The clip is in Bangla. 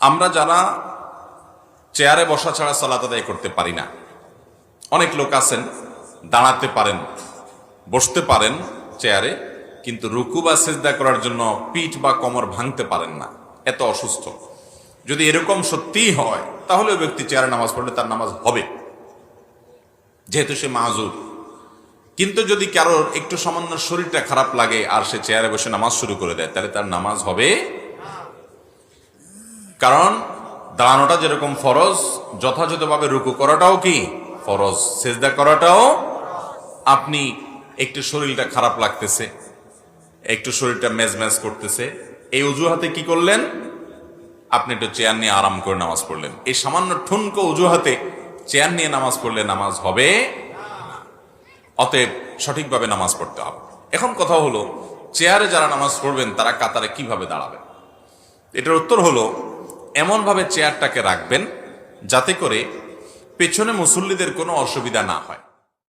আমরা যারা চেয়ারে বসা ছাড়া সালাত আদায় করতে পারি না, অনেক লোক আছেন, দাঁড়াতে পারেন, বসতে পারেন চেয়ারে, কিন্তু রুকু বা সেজদা করার জন্য পিঠ বা কোমর ভাঙতে পারেন না, এত অসুস্থ। যদি এরকম সত্যিই হয়, তাহলে ওই ব্যক্তি চেয়ারে নামাজ পড়লে তার নামাজ হবে, যেহেতু সে মাহুর কিন্তু যদি কারোর একটু সামান্য শরীরটা খারাপ লাগে আর সে চেয়ারে বসে নামাজ শুরু করে দেয়, তাহলে তার নামাজ হবে কারণ দাঁড়ানোটা যেরকম ফরজ, যথাযথভাবে রুকু করাটাও কি? ফরজ। সেজদা করাটাও আপনি একটু শরীরটা খারাপ লাগতেছে, একটু শরীরটা মেজ মেজ করতেছে। এই অজুহাতে কি করলেন? আপনি একটু চেয়ার নিয়ে আরাম করে নামাজ পড়লেন। এই সামান্য ঠুনকো অজুহাতে চেয়ার নিয়ে নামাজ পড়লে নামাজ হবে অতএব সঠিকভাবে নামাজ পড়তে হবে। এখন কথা হলো, চেয়ারে যারা নামাজ পড়বেন, তারা কাতারে কীভাবে দাঁড়াবে এটার উত্তর হলো এমনভাবে চেয়ারটাকে রাখবেন যাতে করে পেছনে মুসল্লিদের কোনো অসুবিধা না হয়।